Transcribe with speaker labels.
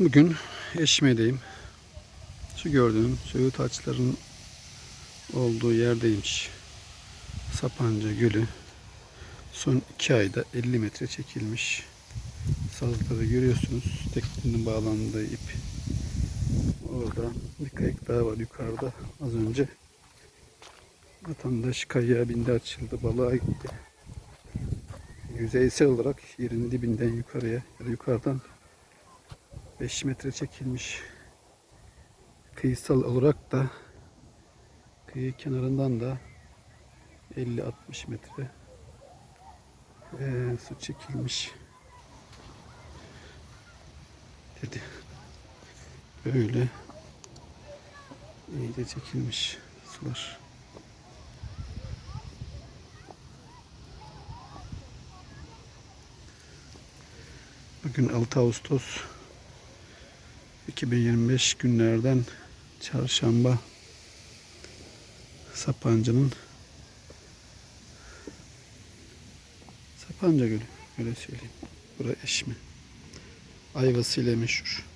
Speaker 1: Bugün Eşme'deyim. Şu gördüğün söğüt ağaçlarının olduğu yerdeymiş. Sapanca Gölü. Son iki ayda 50 metre çekilmiş. Sazları görüyorsunuz. Teknenin bağlandığı ip. Orada bir kayık daha var yukarıda. Az önce vatandaş kayığa bindi açıldı. Balığa gitti. Yüzeysel olarak yerin dibinden yukarıya ya da yukarıdan 5 metre çekilmiş. Kıyısal olarak da kıyı kenarından da 50-60 metre eee, su çekilmiş. Dedi. Böyle iyice çekilmiş sular. Bugün 6 Ağustos 2025 günlerden çarşamba Sapanca'nın Sapanca Gölü öyle söyleyeyim. Bura Eşmi. Ayvası ile meşhur.